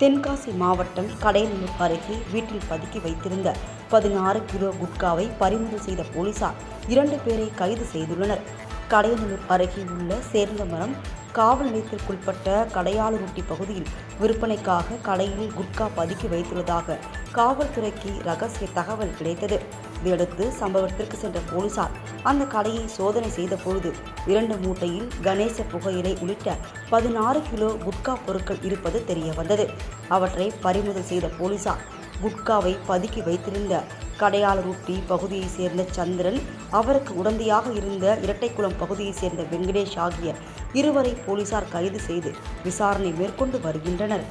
தென்காசி மாவட்டம் கடையநல்லூர் அருகே வீட்டில் பதுக்கி வைத்திருந்த பதினாறு கிலோ குட்காவை பறிமுதல் செய்த போலீசார் இரண்டு பேரை கைது செய்துள்ளனர். கடையநல்லூர் அருகே உள்ள சேர்ந்தமரம் காவல் நிலையத்திற்குட்பட்ட கடையாளருட்டி பகுதியில் விற்பனைக்காக கடையில் குட்கா பதுக்கி வைத்துள்ளதாக காவல்துறைக்கு ரகசிய தகவல் கிடைத்தது. இதையடுத்து சம்பவத்திற்கு சென்ற போலீசார் அந்த கடையை சோதனை செய்த பொழுது இரண்டு மூட்டையில் கணேச புகையிலை உள்ளிட்ட பதினாறு கிலோ குட்கா பொருட்கள் இருப்பது தெரிய வந்தது அவற்றை பறிமுதல் செய்த போலீசார் குட்காவை பதுக்கி வைத்திருந்த கடையாளருட்டி பகுதியைச் சேர்ந்த சந்திரன் அவருக்கு உடந்தையாக இருந்த இரட்டைக்குளம் பகுதியைச் சேர்ந்த வெங்கடேஷ் ஆகிய இருவரை போலீசார் கைது செய்து விசாரணை மேற்கொண்டு வருகின்றனர்.